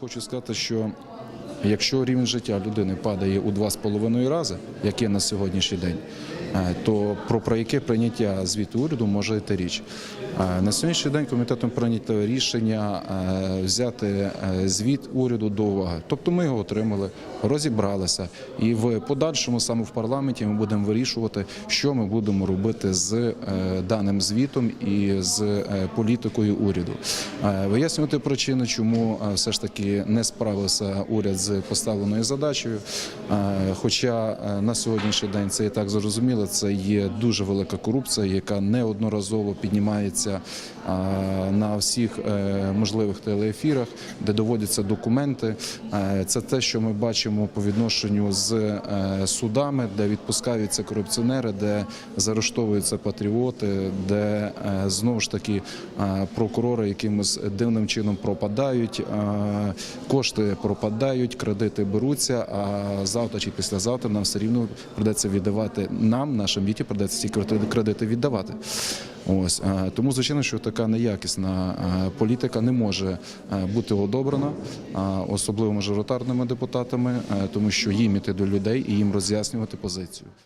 Хочу сказати, що якщо рівень життя людини падає у два з половиною рази, як є на сьогоднішній день, то про, про яке прийняття звіту уряду може йти річ. Е, На сьогоднішній день комітетом прийнято рішення е, взяти е, звіт уряду до уваги. Тобто ми його отримали, розібралися, і в подальшому саме в парламенті ми будемо вирішувати, що ми будемо робити з е, даним звітом і з е, політикою уряду. Е, Вияснювати причини, чому е, все ж таки не справився уряд з поставленою задачею. Е, Хоча е, на сьогоднішній день це і так зрозуміло, це є дуже велика корупція, яка неодноразово піднімається на всіх е, можливих телеефірах, де доводяться документи. Е, Це те, що ми бачимо по відношенню з е, судами, де відпускаються корупціонери, де заарештовуються патріоти, де знову ж таки прокурори якимось дивним чином пропадають, кошти пропадають, кредити беруться. А завтра чи післязавтра нам все рівно придеться віддавати нам, нашим дітям придеться ці кредити- віддавати. Ось тому звичайно, що така неякісна політика не може бути одобрена, особливо мажоритарними депутатами, тому що їм іти до людей і їм роз'яснювати позицію.